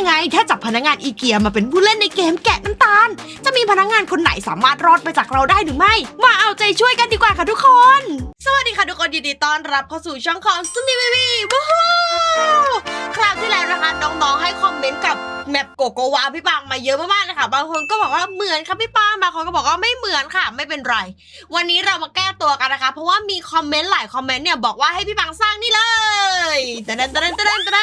ยังไงถ้าจับพนักงานอีเกียมาเป็นผู้เล่นในเกมแกะน้ำตาล จะมีพนักงานคนไหนสามารถรอดไปจากเราได้หรือไม่ มาเอาใจช่วยกันดีกว่าค่ะทุกคน สวัสดีค่ะทุกคนยินดีต้อนรับเข้าสู่ช่องของซุนีวีวีวู้ฮู้คราวที่แล้วนะคะน้องๆให้คอมเมนต์กับแมปโกโกวาพี่ปางมาเยอะมากๆเลยค่ะ บางคนก็บอกว่าเหมือนค่ะพี่ปางบางคนก็บอกว่าไม่เหมือนค่ะ ไม่เป็นไร วันนี้เรามาแก้ตัวกันนะคะ เพราะว่ามีคอมเมนต์หลายคอมเมนต์เนี่ยบอกว่าให้พี่ปังสร้างนี่เลยตะเดนตะเดนตะเดนตะเด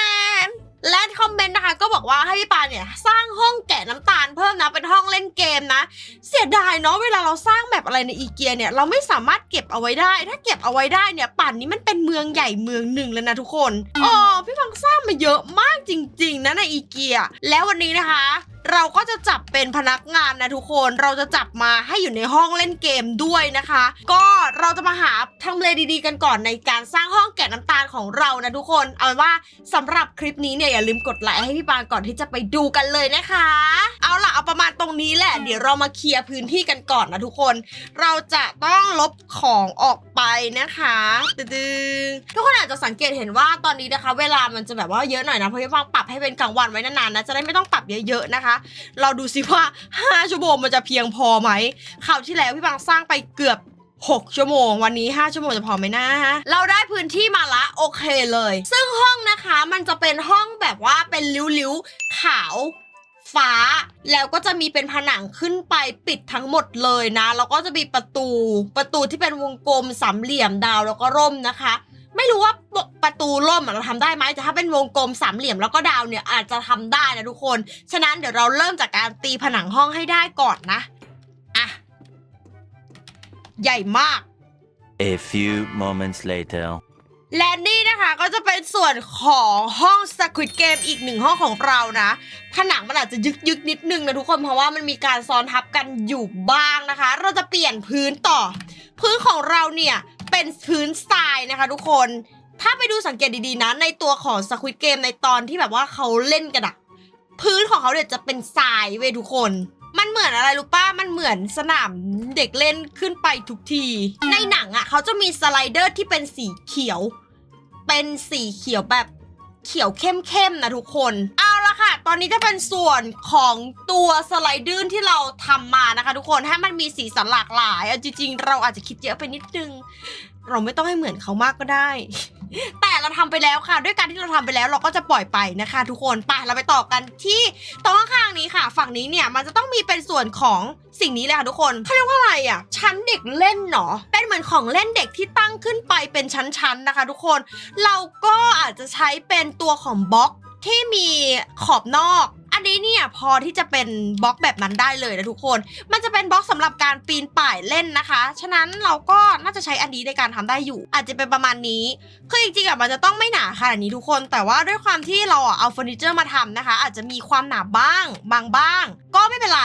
น และคอมเมนต์นะคะ ก็บอกว่าให้พี่ปาเนี่ยสร้างห้องแกะน้ำตาลเพิ่มนะเป็นห้องเล่นเกมนะ เสียดายเนาะเวลาเราสร้างแบบอะไรในอีเกียเนี่ยเราไม่สามารถเก็บเอาไว้ได้ ถ้าเก็บเอาไว้ได้เนี่ยป่านนี้มันเป็นเมืองใหญ่เมืองหนึ่งแล้วนะทุกคนอ๋อพี่ฟังสร้างมาเยอะมากจริง ๆนะในอีเกีย แล้ววันนี้นะคะ เราก็จะจับเป็นพนักงานนะทุกคนเราจะจับมาให้อยู่ในห้องเล่นเกมด้วยนะคะ ก็เราจะมาหาทำเลดีๆ กันก่อนในการสร้างห้องแกะน้ำตาลของเรานะทุกคนเอาเป็นว่าสำหรับคลิปนี้เนี่ยอย่าลืมกดไลค์ให้พี่ปางก่อนที่จะไปดูกันเลยนะคะ เอาล่ะเอาประมาณตรงนี้แหละ เดี๋ยวเรามาเคลียร์พื้นที่กันก่อนนะทุกคน เราจะต้องลบของออกไปนะคะตึงทุกคนอาจจะสังเกตเห็นว่าตอนนี้นะคะ เวลามันจะแบบว่าเยอะหน่อยนะเพราะพี่ฟังปรับให้เป็นกลางวันไว้นานๆนะจะได้ไม่ต้องปรับเยอะๆนะคะเราดูสิว่า 5 ชั่วโมงมันจะเพียงพอไหมคราวที่แล้วพี่ฟังสร้างไปเกือบ 6 ชั่วโมง วันนี้ 5 ชั่วโมงจะพอไหมนะเราได้พื้นที่มาละโอเคเลย ซึ่งห้องนะคะมันจะเป็นห้องแบบว่าเป็นริ้วๆขาวฟ้าแล้วก็จะมีเป็นผนังขึ้นไปปิดทั้งหมดเลยนะ แล้วก็จะมีประตูประตูที่เป็นวงกลมสามเหลี่ยมดาวแล้วก็ร่มนะคะ ไม่รู้ว่าปกประตูร่มอะเราทำได้ไหมแต่ถ้าเป็นวงกลมสามเหลี่ยมแล้วก็ดาวเนี่ยอาจจะทำได้นะทุกคน ฉะนั้นเดี๋ยวเราเริ่มจากการตีผนังห้องให้ได้ก่อนนะอะใหญ่มาก A few moments later. และนี่นะคะก็จะเป็นส่วนของห้อง Squid Game อีกหนึ่งห้องของเรานะ ผนังมันอาจจะยึกยึกๆนิดนึงนะทุกคนเพราะว่ามันมีการซ้อนทับกันอยู่บ้างนะคะ เราจะเปลี่ยนพื้นต่อ พื้นของเราเนี่ย เป็นพื้นทรายนะคะทุกคน ถ้าไปดูสังเกตดีๆนะ ในตัวของ Squid Game ในตอนที่แบบว่าเขาเล่นกันอะพื้นของเขาเนี่ยจะเป็นทรายเว้ยทุกคน มันเหมือนอะไรรู้ป้ามันเหมือนสนามเด็กเล่นขึ้นไปทุกที ในหนังอะเขาจะมีสไลเดอร์ที่เป็นสีเขียว เป็นสีเขียวแบบเขียวเข้มๆนะทุกคนอะ ตอนนี้จะเป็นส่วนของตัวสไลเดอร์ที่เราทำมานะคะ ทุกคนให้มันมีสีสันหลากหลายเอาจริงๆ เราอาจจะคิดเยอะไปนิดนึง เราไม่ต้องให้เหมือนเขามากก็ได้ แต่เราทำไปแล้วค่ะ ด้วยการที่เราทำไปแล้วเราก็จะปล่อยไปนะคะ ทุกคนไปเราไปต่อกันที่ตรงข้างๆนี้ค่ะ ฝั่งนี้เนี่ยมันจะต้องมีเป็นส่วนของสิ่งนี้เลยค่ะทุกคนเขาเรียกว่าอะไรอะชั้นเด็กเล่นเนาะเป็นเหมือนของเล่นเด็กที่ตั้งขึ้นไปเป็นชั้นๆนะคะ ทุกคน เราก็อาจจะใช้เป็นตัวของบล็อก ที่มีขอบนอก อันนี้เนี่ยพอที่จะเป็นบล็อกแบบนั้นได้เลยนะทุกคน มันจะเป็นบล็อกสำหรับการปีนป่ายเล่นนะคะ ฉะนั้นเราก็น่าจะใช้อันนี้ในการทำได้อยู่ อาจจะเป็นประมาณนี้ คือจริงๆอะมันจะต้องไม่หนาขนาดนี้ทุกคน แต่ว่าด้วยความที่เราอะเอาเฟอร์นิเจอร์มาทำนะคะ อาจจะมีความหนาบ้าง บางบ้าง ก็ไม่เป็นไร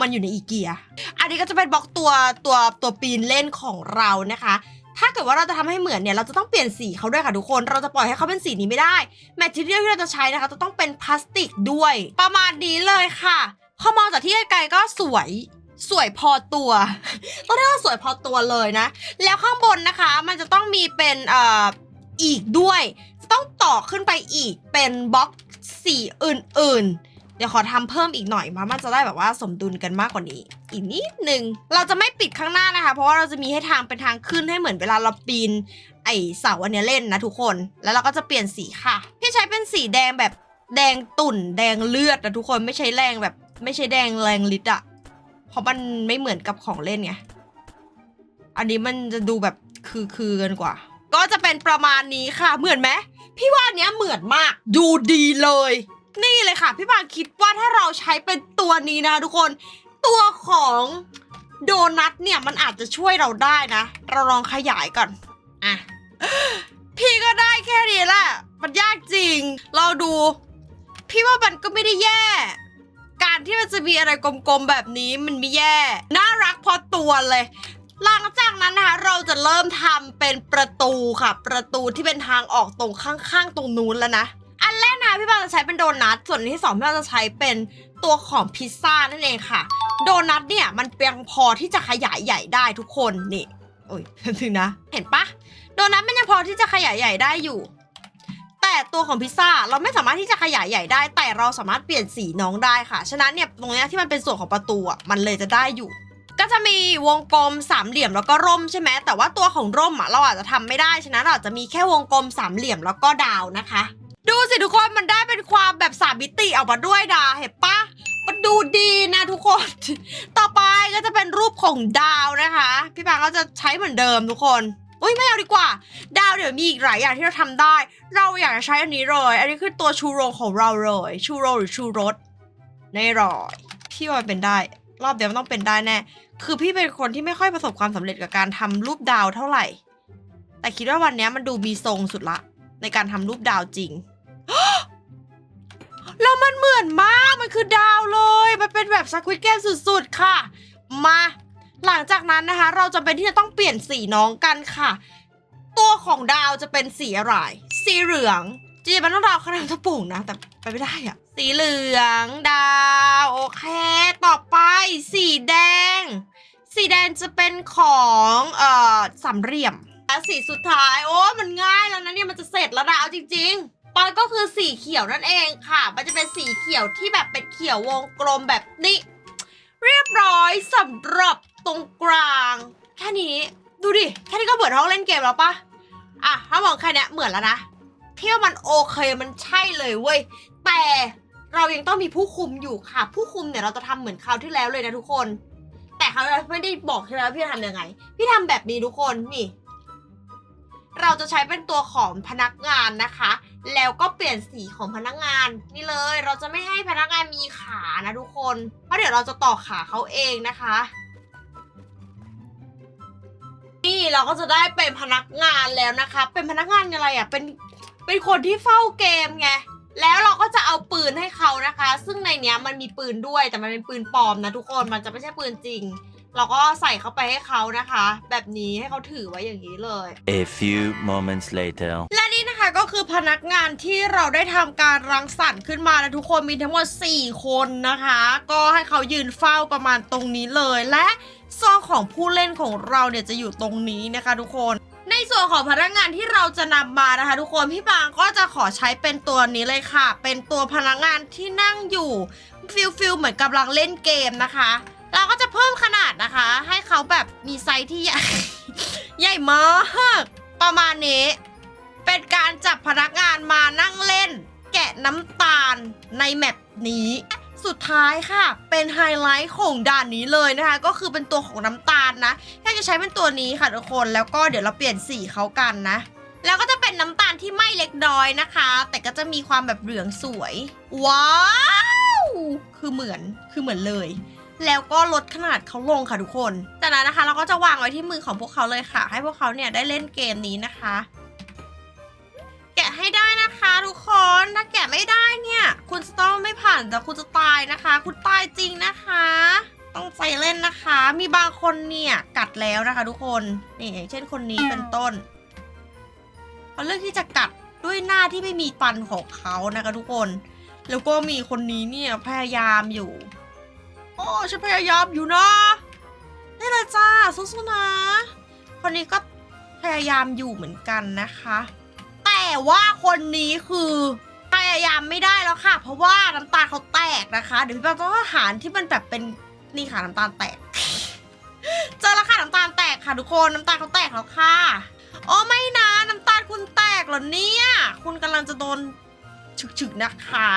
มันอยู่ในอีเกีย อันนี้ก็จะเป็นบล็อกตัวตัวตัวปีนเล่นของเรานะคะ ถ้าเกิดว่าเราจะทำให้เหมือนเนี่ยเราจะต้องเปลี่ยนสีเขาด้วยค่ะทุกคน เราจะปล่อยให้เขาเป็นสีนี้ไม่ได้แมทเทียลที่เราจะใช้นะคะจะต้องเป็นพลาสติกด้วย ประมาณนี้เลยค่ะพอมองจากที่ไกลๆก็สวยสวยพอตัวต้องเรียกว่าสวยพอตัวเลยนะ แล้วข้างบนนะคะ มันจะต้องมีเป็นเอ่ออีกด้วย จะต้องต่อขึ้นไปอีกเป็นบล็อกสีอื่นๆ เดี๋ยวขอทำเพิ่มอีกหน่อยมามันจะได้แบบว่าสมดุลกันมากกว่านี้ อีกนิดนึง เราจะไม่ปิดข้างหน้านะคะ เพราะว่าเราจะมีให้ทางเป็นทางขึ้นให้เหมือนเวลาเราปีน ไอเสาอันนี้เล่นนะทุกคน แล้วเราก็จะเปลี่ยนสีค่ะ พี่ใช้เป็นสีแดงแบบแดงตุ่น แดงเลือดนะทุกคนไม่ใช่แรงแบบ ไม่ใช่แดงแรงลิตอะเพราะมันไม่เหมือนกับของเล่นไง อันนี้มันจะดูแบบคือคือกันกว่า ก็จะเป็นประมาณนี้ค่ะ เหมือนไหมพี่ว่าอันเนี้ยเหมือนมาก ดูดีเลย นี่เลยค่ะ พี่บางคิดว่าถ้าเราใช้เป็นตัวนี้นะทุกคนตัวของโดนัทเนี่ยมันอาจจะช่วยเราได้นะ เราลองขยายก่อนอะพี่ก็ได้แค่นี้แหละมันยากจริง เราดู พี่ว่ามันก็ไม่ได้แย่ การที่มันจะมีอะไรกลมๆแบบนี้มันไม่แย่ น่ารักพอตัวเลยหลังจากนั้นนะคะเราจะเริ่มทำเป็นประตูค่ะ ประตูที่เป็นทางออกตรงข้างๆ ตรงนู้นแล้วนะ กนพี่บางจะใช้เป็นโดนัท ส่วนที่สองพี่บางจะใช้เป็นตัวของพิซซ่านั่นเองค่ะ โดนัทเนี่ยมันเพียงพอที่จะขยายใหญ่ได้ทุกคนนี่โอ้ยถึงนะ เห็นปะโดนัทมันยังพอที่จะขยายใหญ่ได้อยู่ แต่ตัวของพิซซ่าเราไม่สามารถที่จะขยายใหญ่ได้ แต่เราสามารถเปลี่ยนสีน้องได้ค่ะ ฉะนั้นเนี่ยตรงนี้ที่มันเป็นส่วนของประตูอะมันเลยจะได้อยู่ก็จะมีวงกลมสามเหลี่ยมแล้วก็ร่มใช่ไหมแต่ว่าตัวของร่มอะเราอาจจะทำไม่ได้ฉะนั้นเราอาจจะมีแค่วงกลมสามเหลี่ยมแล้วก็ดาวนะคะ สิทุกคนมันได้เป็นความแบบสามมิติออกมาด้วยดาเห็นปะมันดูดีนะทุกคน ต่อไปก็จะเป็นรูปของดาวนะคะ พี่ปางก็จะใช้เหมือนเดิมทุกคนอุ้ยไม่เอาดีกว่า ดาวเดี๋ยวมีอีกหลายอย่างที่เราทำได้ เราอยากจะใช้อันนี้เลย อันนี้คือตัวชูโรงของเราเลย ชูโรงหรือชูรสในรอยพี่ว่าเป็นได้ รอบเดียวมันต้องเป็นได้แน่ คือพี่เป็นคนที่ไม่ค่อยประสบความสำเร็จกับการทำรูปดาวเท่าไหร่ แต่คิดว่าวันนี้มันดูมีทรงสุดละ ในการทำรูปดาวจริง แล้วมันเหมือนมาก มันคือดาวเลย มันเป็นแบบสควิตเกมสุดๆ ค่ะ มา หลังจากนั้นนะคะ เราจะเป็นที่จะต้องเปลี่ยนสีน้องกันค่ะ ตัวของดาวจะเป็นสีอะไร สีเหลืองจริงๆมันต้องดาวขนาดทะปุ่งนะ แต่ไปไม่ได้อะสีเหลืองดาว โอเค ต่อไป สีแดง สีแดงจะเป็นของเอ่อสามเหลี่ยมและสีสุดท้าย โอ้ มันง่ายแล้วนะเนี่ย มันจะเสร็จแล้วนะเอาจริง ๆ มันก็คือสีเขียวนั่นเองค่ะ มันจะเป็นสีเขียวที่แบบเป็นเขียววงกลมแบบนี้ เรียบร้อยสำหรับตรงกลาง แค่นี้ดูดิ แค่นี้ก็เหมือนห้องเล่นเกมแล้วปะอะ ถ้ามองแค่เนี้ยเหมือนแล้วนะเที่ยวามันโอเคมันใช่เลยเว้ย แต่เรายังต้องมีผู้คุมอยู่ค่ะ ผู้คุมเนี่ยเราจะทำเหมือนคราวที่แล้วเลยนะทุกคน แต่เขาไม่ได้บอกใช่ไหมว่าพี่ทำยังไง พี่ทำแบบนี้ทุกคนนี่ เราจะใช้เป็นตัวของพนักงานนะคะ แล้วก็เปลี่ยนสีของพนักงาน นี่เลยเราจะไม่ให้พนักงานมีขานะทุกคน เพราะเดี๋ยวเราจะต่อขาเขาเองนะคะ นี่เราก็จะได้เป็นพนักงานแล้วนะคะ เป็นพนักงานอะไรอะเป็นเป็นคนที่เฝ้าเกมไงแล้วเราก็จะเอาปืนให้เขานะคะ ซึ่งในเนี้ยมันมีปืนด้วยแต่มันเป็นปืนปลอมนะทุกคนมันจะไม่ใช่ปืนจริง เราก็ใส่เข้าไปให้เขานะคะ แบบนี้ให้เขาถือไว้อย่างนี้เลย A few moments later. และนี่นะคะก็คือพนักงานที่เราได้ทำการรังสรรค์ขึ้นมานะทุกคนมีทั้งหมด 4 คนนะคะ ก็ให้เขายืนเฝ้าประมาณตรงนี้เลยและซองของผู้เล่นของเราเนี่ยจะอยู่ตรงนี้นะคะทุกคนในส่วนของพนักงานที่เราจะนำมานะคะ ทุกคนพี่ปางก็จะขอใช้เป็นตัวนี้เลยค่ะ เป็นตัวพนักงานที่นั่งอยู่ฟิลฟิลเหมือนกำลังเล่นเกมนะคะ เราก็จะเพิ่มขนาดนะคะ ให้เขาแบบมีไซส์ที่ใหญ่ ใหญ่มากประมาณนี้ เป็นการจับพนักงานมานั่งเล่น แกะน้ำตาลในแมปนี้ สุดท้ายค่ะ เป็นไฮไลท์ของด่านนี้เลยนะคะ ก็คือเป็นตัวของน้ำตาลนะแค่จะใช้เป็นตัวนี้ค่ะทุกคนแล้วก็เดี๋ยวเราเปลี่ยนสีเขากันนะ แล้วก็จะเป็นน้ำตาลที่ไม่เล็กน้อยนะคะ แต่ก็จะมีความแบบเหลืองสวย ว้าว คือเหมือนคือเหมือนเลย แล้วก็ลดขนาดเขาลงค่ะทุกคน จากนั้นนะคะ เราก็จะวางไว้ที่มือของพวกเขาเลยค่ะ ให้พวกเขาเนี่ยได้เล่นเกมนี้นะคะ แกะให้ได้นะคะทุกคนถ้าแกะไม่ได้เนี่ย คุณจะต้องไม่ผ่านแต่คุณจะตายนะคะ คุณตายจริงนะคะ ต้องใจเล่นนะคะ มีบางคนเนี่ยกัดแล้วนะคะ ทุกคนนี่อย่างเช่นคนนี้เป็นต้นเขาเลือกที่จะกัดด้วยหน้าที่ไม่มีฟันของเขานะคะ ทุกคน แล้วก็มีคนนี้เนี่ยพยายามอยู่ โอ้ฉันพยายามอยู่นะนี่แหละจ้าสู้ๆนะ คนนี้ก็พยายามอยู่เหมือนกันนะคะ แต่ว่าคนนี้คือพยายามไม่ได้แล้วค่ะ เพราะว่าน้ำตาลเขาแตกนะคะ เดี๋ยวพี่ปาต้องหารที่มันแบบเป็นนี่ค่ะน้ำตาลแตก เจอแล้วค่ะน้ำตาลแตกค่ะทุกคนน้ำตาลเขาแตกแล้วค่ะโอ้ไม่นะน้ำตาลคุณแตกเหรอเนี่ย คุณกำลังจะโดนฉึกๆนะคะ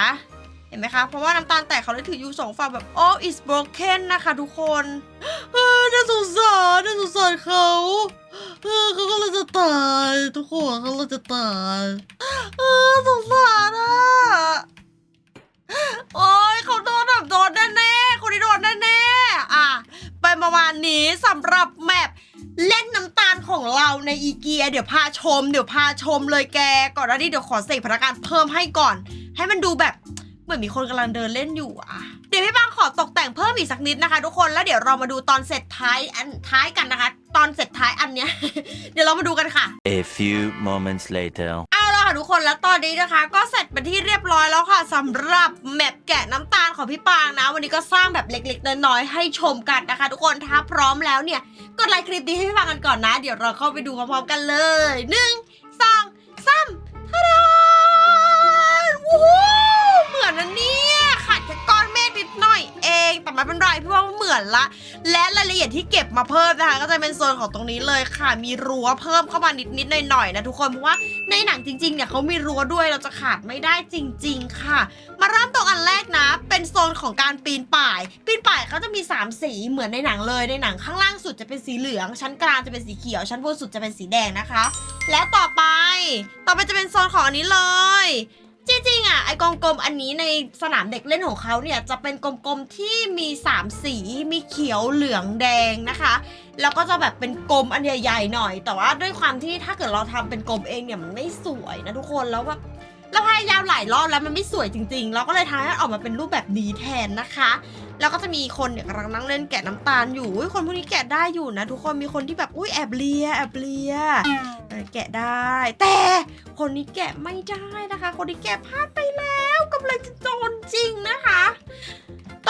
เห็นไหมคะ เพราะว่าน้ำตาลแตกเขาเลยถืออยู่สองฝั่งแบบ oh is broken นะคะทุกคนเออน่าสงสารน่าสงสารเขาเออเขากำลังจะตายทุกคนเขากำลังจะตายเออสงสารอะโอ้ยเขาโดนแบบโดนแน่ๆคนนี้โดนแน่ๆอะเป็นประมาณนี้สำหรับแมปเล่นน้ำตาลของเราในอีเกีย เดี๋ยวพาชม เดี๋ยวพาชมเลยแก ก่อนหน้านี้เดี๋ยวขอเสกพนักงานเพิ่มให้ก่อน ให้มันดูแบบ มือนมีคนกำลังเดินเล่นอยู่อะเดี๋ยวพี่บางขอตกแต่งเพิ่มอีกสักนิดนะคะ ทุกคนแล้วเดี๋ยวเรามาดูตอนเสร็จท้ายอันท้ายกันนะคะ ตอนเสร็จท้ายอันเนี้ย เดี๋ยวเรามาดูกันค่ะ A few moments later. เอาละค่ะทุกคนแล้วตอนนี้นะคะ ก็เสร็จเป็นที่เรียบร้อยแล้วค่ะสำหรับแมปแกะน้ำตาลของพี่ปางนะ วันนี้ก็สร้างแบบเล็กๆน้อยๆให้ชมกันนะคะ ทุกคนถ้าพร้อมแล้วเนี่ยกดไลค์คลิปนี้ให้พี่ปางกันก่อนนะ เดี๋ยวเราเข้าไปดูพร้อมๆกันเลยหนึ่งสองสามทาดา มือนละ และรายละเอียดที่เก็บมาเพิ่มนะคะก็จะเป็นโซนของตรงนี้เลยค่ะ มีรั้วเพิ่มเข้ามานิดนิดๆหน่อยๆนะทุกคนเพราะว่าในหนังจริงๆเนี่ยเขามีรั้วด้วยเราจะขาดไม่ได้จริง ๆ ค่ะ มาเริ่มตรงอันแรกนะ เป็นโซนของการปีนป่าย ปีนป่ายเขาจะมี 3 สีเหมือนในหนังเลยในหนังข้างล่างสุดจะเป็นสีเหลือง ชั้นกลางจะเป็นสีเขียว ชั้นบนสุดจะเป็นสีแดงนะคะ แล้วต่อไป ต่อไปจะเป็นโซนของอันนี้เลยี่ยไอ้กลมๆอันนี้ในสนามเด็กเล่นของเขาเนี่ยจะเป็นกลมๆที่มี 3 สีมีเขียวเหลืองแดงนะคะ แล้วก็จะแบบเป็นกลมอันใหญ่ๆหน่อย แต่ว่าด้วยความที่ถ้าเกิดเราทำเป็นกลมเองเนี่ยมันไม่สวยนะทุกคนแล้วแบบ เราพยายามหลายรอบแล้วมันไม่สวยจริงๆ เราก็เลยทำให้มันออกมาเป็นรูปแบบนี้แทนนะคะ แล้วก็จะมีคนเนี่ยกำลังนั่งเล่นแกะน้ำตาลอยู่อุ๊ยคนพวกนี้แกะได้อยู่นะ ทุกคนมีคนที่แบบอุ้ยแอบเลียแอบเลียเออแกะได้ แต่คนนี้แกะไม่ได้นะคะ คนนี้แกะพลาดไปแล้วกำลังจะโดนจริงนะคะ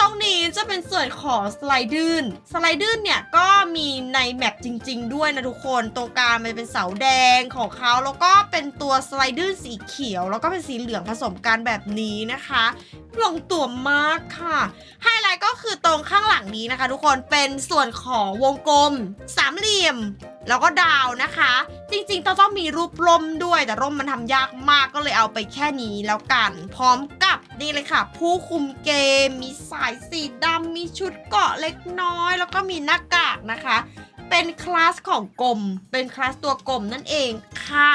ตรงนี้จะเป็นส่วนของสไลดืนสไลดืนเนี่ยก็มีในแมปจริง ๆ ด้วยนะทุกคนตรงกลางมันเป็นเสาแดงของเขาแล้วก็เป็นตัวสไลดืนสีเขียว แล้วก็เป็นสีเหลืองผสมกันแบบนี้นะคะลงตัวมากค่ะไฮไลท์ก็คือตรงข้างหลังนี้นะคะ ทุกคนเป็นส่วนของวงกลม สามเหลี่ยม แล้วก็ดาวนะคะ จริงๆต้องต้องมีรูปร่มด้วยแต่ร่มมันทำยากมากก็เลยเอาไปแค่นี้แล้วกัน พร้อมกับ นี่เลยค่ะ ผู้คุมเกม มีสายสีดำมีชุดเกาะเล็กน้อย แล้วก็มีหน้ากากนะคะ เป็นคลาสของกลม เป็นคลาสตัวกลมนั่นเองค่ะ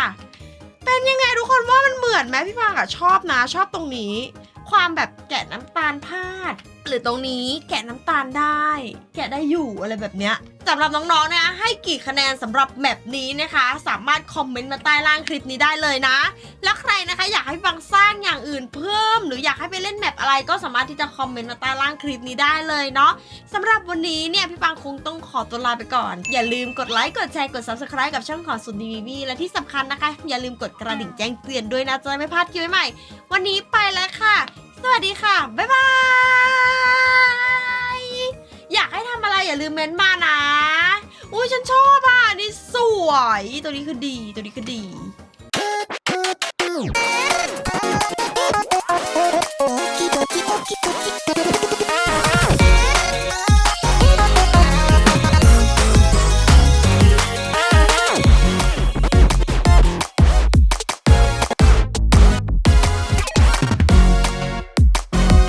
เป็นยังไงทุกคนว่ามันเหมือนไหมพี่พางอะชอบนะ ชอบตรงนี้ ความแบบแกะน้ำตาลพาด หรือตรงนี้แกะน้ำตาลได้ แกะได้อยู่อะไรแบบเนี้ยสำหรับน้องๆนะให้กี่คะแนนสำหรับแมปนี้นะคะ สามารถคอมเมนต์มาใต้ล่างคลิปนี้ได้เลยนะ แล้วใครนะคะอยากให้ฟังสร้างอย่างอื่นเพิ่ม รืออยากให้ไปเล่นแมปอะไรก็สามารถที่จะคอมเมนต์มาใต้ล่างคลิปนี้ได้เลยเนาะสำหรับวันนี้เนี่ยพี่ปังคงต้องขอตัวลาไปก่อน อย่าลืมกดไลค์กดแชร์กด subscribe กับช่องของสุนีวีวีและที่สำคัญนะคะ อย่าลืมกดกระดิ่งแจ้งเตือนด้วยนะจะได้ไม่พลาดคลิปใหม่ๆวันนี้ไปแล้วค่ะ สวัสดีค่ะบ๊ายบายอยากให้ทำอะไรอย่าลืมเม้นต์มานะอุ้ยฉันชอบอะนี่สวย ตัวนี้คือดีตัวนี้คือดี